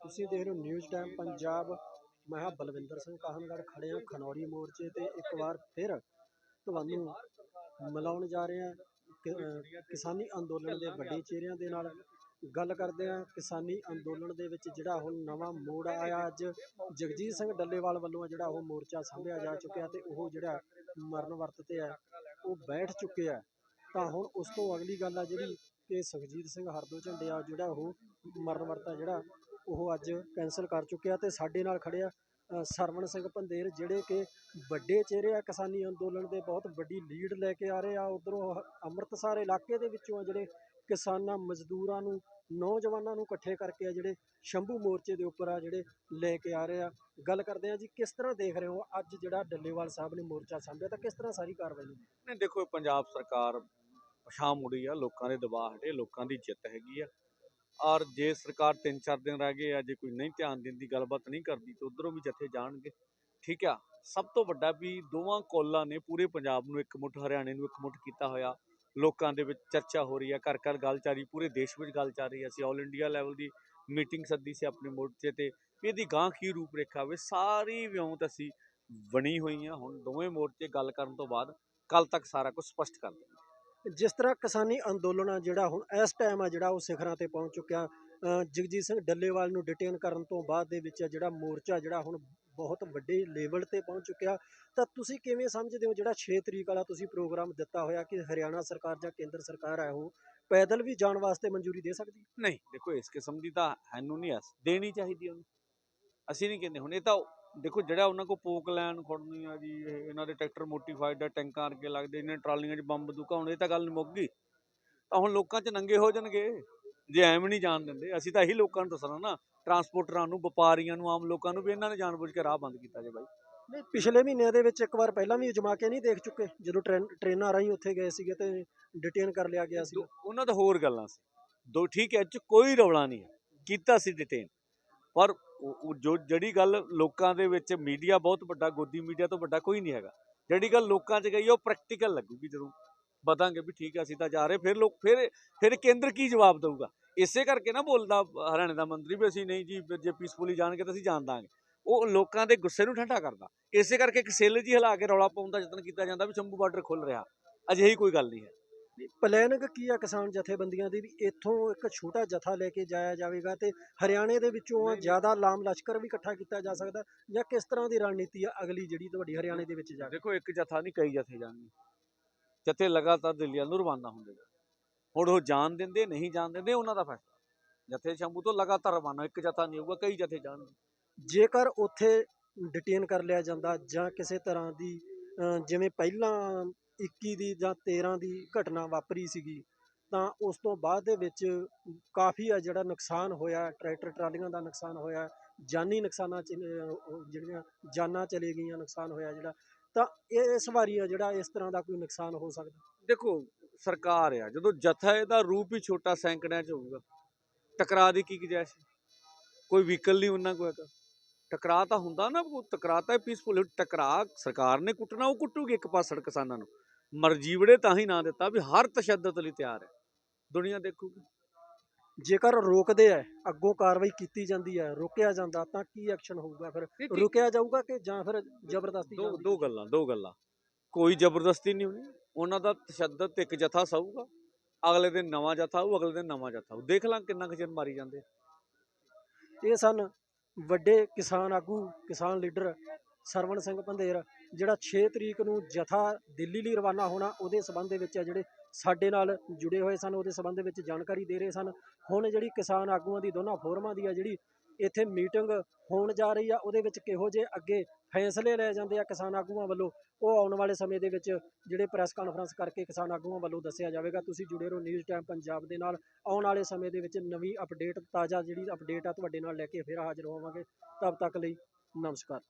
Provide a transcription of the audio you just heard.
ਤੁਸੀਂ ਦੇਖ ਰਹੇ ਹੋ ਨਿਊਜ਼ ਟਾਈਮ ਪੰਜਾਬ। ਮੈਂ ਹਾਂ ਬਲਵਿੰਦਰ ਸਿੰਘ ਕਾਹਨਗੜ੍ਹ ਖੜੇ ਹਾਂ ਖਨੌਰੀ ਮੋਰਚੇ ਤੇ ਇੱਕ ਵਾਰ ਫਿਰ ਤੁਹਾਨੂੰ ਮਿਲਾਉਣ ਜਾ ਰਹੇ ਹਾਂ। ਕਿਸਾਨੀ ਅੰਦੋਲਨ ਦੇ ਵੱਡੇ ਚਿਹਰਿਆਂ ਦੇ ਨਾਲ ਗੱਲ ਕਰਦੇ ਹਾਂ। ਕਿਸਾਨੀ ਅੰਦੋਲਨ ਦੇ ਵਿੱਚ ਜਿਹੜਾ ਹੁਣ ਨਵਾਂ ਮੋੜ ਆਇਆ ਅੱਜ, ਜਗਜੀਤ ਸਿੰਘ ਡੱਲੇਵਾਲ ਵੱਲੋਂ ਜਿਹੜਾ ਉਹ ਮੋਰਚਾ ਸਾਂਭਿਆ ਜਾ ਚੁੱਕਿਆ ਤੇ ਉਹ ਜਿਹੜਾ ਮਰਨ ਵਰਤ ਤੇ ਹੈ, ਉਹ ਬੈਠ ਚੁੱਕਿਆ ਤਾਂ ਹੁਣ ਉਸ ਤੋਂ ਅਗਲੀ ਗੱਲ ਆ ਜਿਹੜੀ ਕਿ ਸੁਖਜੀਤ ਸਿੰਘ ਹਰਦੋ ਝੰਡਿਆ ਜਿਹੜਾ ਉਹ ਮਰਨ ਵਰਤਾ ਜਿਹੜਾ ਉਹ ਅੱਜ ਕੈਂਸਲ ਕਰ ਚੁੱਕਿਆ ਤੇ ਸਾਡੇ ਨਾਲ ਖੜੇ ਆ ਸਰਵਣ ਸਿੰਘ ਪੰਦੇਰ ਜਿਹੜੇ ਕਿ ਵੱਡੇ ਚਿਹਰੇ ਆ ਕਿਸਾਨੀ ਅੰਦੋਲਨ ਦੇ, ਬਹੁਤ ਵੱਡੀ ਲੀਡ ਲੈ ਕੇ ਆ ਰਹੇ ਆ। ਉਧਰੋਂ ਅੰਮ੍ਰਿਤਸਰ ਇਲਾਕੇ ਦੇ ਵਿੱਚੋਂ ਜਿਹੜੇ ਕਿਸਾਨਾਂ, ਮਜ਼ਦੂਰਾਂ ਨੂੰ, ਨੌਜਵਾਨਾਂ ਨੂੰ ਇਕੱਠੇ ਕਰਕੇ ਆ ਜਿਹੜੇ ਸ਼ੰਭੂ ਮੋਰਚੇ ਦੇ ਉੱਪਰ ਆ ਜਿਹੜੇ ਲੈ ਕੇ ਆ ਰਹੇ ਆ। ਗੱਲ ਕਰਦੇ ਆ ਜੀ, ਕਿਸ ਤਰ੍ਹਾਂ ਦੇਖ ਰਹੇ ਹੋ ਅੱਜ ਜਿਹੜਾ ਡੱਲੇਵਾਲ ਸਾਹਿਬ ਨੇ ਮੋਰਚਾ ਸਾਂਭਿਆ, ਤਾਂ ਕਿਸ ਤਰ੍ਹਾਂ ਸਾਰੀ ਕਾਰਵਾਈ ਹੋਈ? ਨਹੀਂ, ਦੇਖੋ ਪੰਜਾਬ ਸਰਕਾਰ ਪਛਾਣ ਮੁੜੀ ਆ, ਲੋਕਾਂ ਦੇ ਦਬਾਅ ਹਟੇ, ਲੋਕਾਂ ਦੀ ਜਿੱਤ ਹੈਗੀ ਆ। ਔਰ ਜੇ ਸਰਕਾਰ 3-4 ਦਿਨ ਰਹਿ ਗਏ ਆ, ਜੇ ਕੋਈ ਨਹੀਂ ਧਿਆਨ ਦਿੰਦੀ ਗੱਲਬਾਤ ਨਹੀਂ ਕਰਦੀ ਤੇ ਉਧਰੋਂ ਵੀ ਜਥੇ ਜਾਣਗੇ। ਠੀਕ ਆ? ਸਭ ਤੋਂ ਵੱਡਾ ਵੀ ਦੋਵਾਂ ਕੋਲਾਂ ਨੇ ਪੂਰੇ ਪੰਜਾਬ ਨੂੰ ਇੱਕ ਮੁੱਠ ਹਰਿਆਣੇ ਨੂੰ ਇੱਕ ਮੁੱਠ ਕੀਤਾ ਹੋਇਆ। ਲੋਕਾਂ ਦੇ ਵਿੱਚ ਚਰਚਾ ਹੋ ਰਹੀ ਹੈ ਘਰ ਘਰ ਗੱਲ ਚੱਲ ਰਹੀ, ਪੂਰੇ ਦੇਸ਼ ਵਿੱਚ ਗੱਲ ਚੱਲ ਰਹੀ ਹੈ ਅਸੀਂ ਆਲ ਇੰਡੀਆ ਲੈਵਲ ਦੀ ਮੀਟਿੰਗ ਸੱਦੀ ਸੀ ਆਪਣੇ ਮੋਰਚੇ ਤੇ ਵੀ ਇਹਦੀ ਗਾਂ ਕੀ ਰੂਪ ਰੇਖਾ ਹੋਵੇ ਸਾਰੀ ਵਿਉਂਤ ਅਸੀਂ ਬਣੀ ਹੋਈ ਆ। ਹੁਣ ਦੋਵੇਂ ਮੋਰਚੇ ਗੱਲ ਕਰਨ ਤੋਂ ਬਾਅਦ ਕੱਲ ਤੱਕ ਸਾਰਾ ਕੁਝ ਸਪਸ਼ਟ ਕਰ ਦੇਣਗੇ ਜਿਸ ਤਰ੍ਹਾਂ ਕਿਸਾਨੀ ਅੰਦੋਲਨ ਆ ਜਿਹੜਾ ਹੁਣ ਇਸ ਟਾਈਮ ਆ ਜਿਹੜਾ ਉਹ ਸਿਖਰਾਂ ਤੇ ਪਹੁੰਚ ਚੁੱਕਿਆ। ਜਗਜੀਤ ਸਿੰਘ ਡੱਲੇਵਾਲ ਨੂੰ ਡਿਟੇਨ ਕਰਨ ਤੋਂ ਬਾਅਦ ਦੇ ਵਿੱਚ ਜਿਹੜਾ ਮੋਰਚਾ ਜਿਹੜਾ ਹੁਣ ਬਹੁਤ ਵੱਡੇ ਲੈਵਲ ਤੇ ਪਹੁੰਚ ਚੁੱਕਿਆ। ਤਾਂ ਤੁਸੀਂ ਕਿਵੇਂ ਸਮਝਦੇ ਹੋ ਜਿਹੜਾ 6 ਤਰੀਕ ਵਾਲਾ ਤੁਸੀਂ ਪ੍ਰੋਗਰਾਮ ਦਿੱਤਾ ਹੋਇਆ ਕਿ ਹਰਿਆਣਾ ਸਰਕਾਰ ਜਾਂ ਕੇਂਦਰ ਸਰਕਾਰ ਹੈ ਉਹ? ਪੈਦਲ ਵੀ ਜਾਣ ਵਾਸਤੇ ਮਨਜ਼ੂਰੀ ਦੇ ਸਕਦੀ? ਨਹੀਂ, ਦੇਖੋ ਇਸ ਕਿਸਮ ਦੀ ਤਾਂ ਸਾਨੂੰ ਨਹੀਂ ਐਸ ਦੇਣੀ ਚਾਹੀਦੀ ਉਹਨੂੰ। ਅਸੀਂ ਨਹੀਂ ਕਹਿੰਦੇ ਹੁਣ, ਇਹ ਤਾਂ ਦੇਖੋ ਜਿਹੜਾ ਉਹਨਾਂ ਕੋ ਪੋਕ ਲੈਣ ਖੜਨੀ ਆ ਜੀ ਇਹ ਇਹਨਾਂ ਦੇ ਟਰੈਕਟਰ ਮੋਡੀਫਾਈਡ ਆ ਟੈਂਕਾਂ ਅਰਗੇ ਲੱਗਦੇ ਇਹਨਾਂ ਟਰਾਲੀਆਂ 'ਚ ਬੰਬ ਬੰਦੂਕਾਂ ਹੁਣ ਇਹ ਤਾਂ ਗੱਲ ਮੁੱਕ ਗਈ। ਤਾਂ ਹੁਣ ਲੋਕਾਂ 'ਚ ਨੰਗੇ ਹੋ ਜਾਣਗੇ। ਜੇ ਐਵੇਂ ਨਹੀਂ ਜਾਣ ਦਿੰਦੇ ਅਸੀਂ ਤਾਂ ਇਹੀ ਲੋਕਾਂ ਨੂੰ ਦੱਸਣਾ ਨਾ ਟਰਾਂਸਪੋਰਟਰਾਂ ਨੂੰ ਵਪਾਰੀਆਂ ਨੂੰ ਆਮ ਲੋਕਾਂ ਨੂੰ ਵੀ ਇਹਨਾਂ ਨੇ ਜਾਣਬੁੱਝ ਕੇ ਰਾਹ ਬੰਦ ਕੀਤਾ ਜੇ ਬਾਈ। ਨਹੀਂ ਪਿਛਲੇ ਮਹੀਨਿਆਂ ਦੇ ਵਿੱਚ ਇੱਕ ਵਾਰ ਪਹਿਲਾਂ ਵੀ ਜਮਾ ਕੇ ਨਹੀਂ ਦੇਖ ਚੁੱਕੇ ਜਦੋਂ ਟ੍ਰੇਨ ਟ੍ਰੇਨਾਂ ਰਾਹੀਂ ਉੱਥੇ ਗਏ ਸੀਗੇ ਤੇ ਡਿਟੇਨ ਕਰ ਲਿਆ ਗਿਆ ਸੀ ਉਹਨਾਂ ਦਾ ਹੋਰ ਗੱਲਾਂ ਸੀ। ਦੋ ਠੀਕ ਹੈ ਇਹ 'ਚ ਕੋਈ ਰੌਲਾ ਨਹੀਂ ਕੀਤਾ ਸੀ ਡਿਟੇਨ ਪਰ ਉਹ- ਜੋ, ਜਿਹੜੀ ਗੱਲ ਲੋਕਾਂ ਦੇ ਵਿੱਚ ਮੀਡੀਆ ਬਹੁਤ ਵੱਡਾ, ਗੋਦੀ ਮੀਡੀਆ ਤੋਂ ਵੱਡਾ ਕੋਈ ਨਹੀਂ ਹੈਗਾ। ਜਿਹੜੀ ਗੱਲ ਲੋਕਾਂ 'ਚ ਗਈ, ਉਹ ਪ੍ਰੈਕਟੀਕਲ ਲੱਗੂਗੀ ਜਦੋਂ ਬਤਾਂਗੇ ਵੀ ਠੀਕ ਹੈ ਅਸੀਂ ਤਾਂ ਜਾ ਰਹੇ, ਫਿਰ ਲੋਕ, ਫਿਰ ਫਿਰ ਕੇਂਦਰ ਕੀ ਜਵਾਬ ਦੇਊਗਾ? ਇਸੇ ਕਰਕੇ ਨਾ ਬੋਲਦਾ ਹਰਿਆਣੇ ਦਾ ਮੰਤਰੀ ਵੀ ਅਸੀਂ ਨਹੀਂ ਜੀ ਜੇ ਪੀਸਫੁਲੀ ਜਾਣਗੇ ਤਾਂ ਅਸੀਂ ਜਾਣ ਦਾਂਗੇ। ਉਹ ਲੋਕਾਂ ਦੇ ਗੁੱਸੇ ਨੂੰ ਠੰਡਾ ਕਰਦਾ। ਇਸੇ ਕਰਕੇ ਇੱਕ ਸੈੱਲ ਜੀ ਹਿਲਾ ਕੇ ਰੌਲਾ ਪਾਉਣ ਦਾ ਯਤਨ ਕੀਤਾ ਜਾਂਦਾ ਵੀ ਸ਼ੰਭੂ ਬਾਰਡਰ ਖੁੱਲ ਰਿਹਾ। ਅਜਿਹੀ ਕੋਈ ਗੱਲ ਨਹੀਂ ਹੈ। ਪਲੈਨਿੰਗ ਕੀ ਆ ਕਿਸਾਨ ਜਥੇਬੰਦੀਆਂ ਦੀ ਵੀ ਇੱਥੋਂ ਇੱਕ ਛੋਟਾ ਜਥਾ ਲੈ ਕੇ ਜਾਇਆ ਜਾਵੇਗਾ ਤੇ ਹਰਿਆਣੇ ਦੇ ਵਿੱਚੋਂ ਆ ਜ਼ਿਆਦਾ ਲਾਮ ਲਸ਼ਕਰ ਵੀ ਇਕੱਠਾ ਕੀਤਾ ਜਾ ਸਕਦਾ ਜਾਂ ਕਿਸ ਤਰ੍ਹਾਂ ਦੀ ਰਣਨੀਤੀ ਆ ਅਗਲੀ ਜਿਹੜੀ ਤੁਹਾਡੀ ਹਰਿਆਣੇ ਦੇ ਵਿੱਚ ਜਾ ਦੇਖੋ ਇੱਕ ਜਥਾ ਨਹੀਂ ਕਈ ਜਥੇ ਜਾਣਗੇ। ਜਥੇ ਲਗਾਤਾਰ ਦਿੱਲੀ ਨੂੰ ਰਵਾਨਾ ਹੁੰਦੇ ਹੁਣ ਉਹ ਜਾਣ ਦਿੰਦੇ ਨਹੀਂ ਜਾਣ ਦਿੰਦੇ ਉਹਨਾਂ ਦਾ ਫੈਸਲਾ। ਜਥੇ ਸ਼ੰਭੂ ਤੋਂ ਲਗਾਤਾਰ ਰਵਾਨਾ ਇੱਕ ਜਥਾ ਨਹੀਂ ਹੋਊਗਾ ਕਈ ਜਥੇ ਜਾਣਗੇ। ਜੇਕਰ ਉੱਥੇ ਡਿਟੇਨ ਕਰ ਲਿਆ ਜਾਂਦਾ ਜਾਂ ਕਿਸੇ ਤਰ੍ਹਾਂ ਦੀ ਜਿਵੇਂ ਪਹਿਲਾਂ 21 ਦੀ ਜਾਂ 13 ਦੀ ਘਟਨਾ ਵਾਪਰੀ ਸੀਗੀ, ਤਾਂ ਉਸ ਤੋਂ ਬਾਅਦ ਦੇ ਵਿੱਚ ਕਾਫੀ ਆ ਜਿਹੜਾ ਨੁਕਸਾਨ ਹੋਇਆ, ਟਰੈਕਟਰ ਟਰਾਲੀਆਂ ਦਾ ਨੁਕਸਾਨ ਹੋਇਆ, ਜਾਨੀ ਨੁਕਸਾਨਾਂ ਚ ਜਿਹੜੀਆਂ ਜਾਨਾਂ ਚਲੇ ਗਈਆਂ, ਨੁਕਸਾਨ ਹੋਇਆ ਜਿਹੜਾ, ਤਾਂ ਇਹ ਇਸ ਵਾਰੀ ਆ ਜਿਹੜਾ ਇਸ ਤਰ੍ਹਾਂ ਦਾ ਕੋਈ ਨੁਕਸਾਨ ਹੋ ਸਕਦਾ। ਦੇਖੋ, ਸਰਕਾਰ ਆ, ਜਦੋਂ ਜਥਾ ਇਹਦਾ ਰੂਪ ਹੀ ਛੋਟਾ ਸੈਂਕੜਿਆਂ ਚ ਹੋਊਗਾ, ਟਕਰਾ ਦੀ ਕੀ ਗੁੰਜਾਇਸ਼? ਹੈ? ਕੋਈ ਵਹੀਕਲ ਨਹੀਂ ਉਹਨਾਂ ਕੋਲ ਹੈਗਾ। ਟਕਰਾ ਤਾਂ ਹੁੰਦਾ ਨਾ, ਉਹ ਟਕਰਾ ਤਾਂ ਪੀਸਫੁਲ ਟਕਰਾ ਸਰਕਾਰ ਨੇ ਕੁੱਟਣਾ, ਉਹ ਕੁੱਟੂਗੀ ਇੱਕ ਪਾਸੜ ਕਿਸਾਨਾਂ ਨੂੰ। ਮਰਜੀਵੜੇ ਤਾਂ ਹੀ ਨਾ ਦਿੱਤਾ ਵੀ ਹਰ ਤਸ਼ੱਦਦ ਲਈ ਤਿਆਰ ਹੈ। ਦੁਨੀਆ ਦੇਖੂਗੀ। ਜੇਕਰ ਰੋਕਦੇ ਆ ਅੱਗੋਂ ਕਾਰਵਾਈ ਕੀਤੀ ਜਾਂਦੀ ਹੈ ਰੋਕਿਆ ਜਾਂਦਾ ਤਾਂ ਕੀ ਐਕਸ਼ਨ ਹੋਊਗਾ? ਫਿਰ ਰੁਕਿਆ ਜਾਊਗਾ ਕਿ ਜਾਂ ਫਿਰ ਜ਼ਬਰਦਸਤੀ ਦੋ ਦੋ ਗੱਲਾਂ ਦੋ ਗੱਲਾਂ। ਕੋਈ ਜ਼ਬਰਦਸਤੀ ਨਹੀਂ ਹੋਣੀ। ਉਹਨਾਂ ਦਾ ਤਸ਼ੱਦਦ ਤੇ ਇੱਕ ਜਥਾ ਸਊਗਾ ਅਗਲੇ ਦਿਨ ਨਵਾਂ ਜਥਾ ਆਊ ਅਗਲੇ ਦਿਨ ਨਵਾਂ ਜਥਾ ਆਊ। ਦੇਖ ਲਾਂ ਕਿੰਨਾ ਕੁ ਚਿਰ ਮਾਰੀ ਜਾਂਦੇ ਆ। ਇਹ ਸਨ ਵੱਡੇ ਕਿਸਾਨ ਆਗੂ ਕਿਸਾਨ ਲੀਡਰ ਸਰਵਣ ਸਿੰਘ ਪੰਧੇਰ, ਜਿਹੜਾ 6 ਤਰੀਕ ਨੂੰ ਜਥਾ ਦਿੱਲੀ ਲਈ ਰਵਾਨਾ ਹੋਣਾ, ਉਹਦੇ ਸਬੰਧ ਦੇ ਵਿੱਚ ਆ ਜਿਹੜੇ ਸਾਡੇ ਨਾਲ ਜੁੜੇ ਹੋਏ ਸਨ, ਉਹਦੇ ਸਬੰਧ ਵਿੱਚ ਜਾਣਕਾਰੀ ਦੇ ਰਹੇ ਸਨ। ਹੁਣ ਜਿਹੜੀ ਕਿਸਾਨ ਆਗੂਆਂ ਦੀ, ਦੋਨਾਂ ਫੋਰਮਾਂ ਦੀ ਆ ਜਿਹੜੀ ਇੱਥੇ ਮੀਟਿੰਗ ਹੋਣ ਜਾ ਰਹੀ ਆ, ਉਹਦੇ ਵਿੱਚ ਕਿਹੋ ਜਿਹੇ ਅੱਗੇ ਫੈਸਲੇ ਲਏ ਜਾਂਦੇ ਆ ਕਿਸਾਨ ਆਗੂਆਂ ਵੱਲੋਂ, ਉਹ ਆਉਣ ਵਾਲੇ ਸਮੇਂ ਦੇ ਵਿੱਚ ਜਿਹੜੇ ਪ੍ਰੈਸ ਕਾਨਫਰੰਸ ਕਰਕੇ ਕਿਸਾਨ ਆਗੂਆਂ ਵੱਲੋਂ ਦੱਸਿਆ ਜਾਵੇਗਾ। ਤੁਸੀਂ ਜੁੜੇ ਰਹੋ ਨਿਊਜ਼ ਟਾਈਮ ਪੰਜਾਬ ਦੇ ਨਾਲ। ਆਉਣ ਵਾਲੇ ਸਮੇਂ ਦੇ ਵਿੱਚ ਨਵੀਂ ਅਪਡੇਟ, ਤਾਜ਼ਾ ਜਿਹੜੀ ਅਪਡੇਟ ਆ, ਤੁਹਾਡੇ ਨਾਲ ਲੈ ਕੇ ਫਿਰ ਹਾਜ਼ਰ ਹੋਵਾਂਗੇ। ਤਦ ਤੱਕ ਲਈ ਨਮਸਕਾਰ।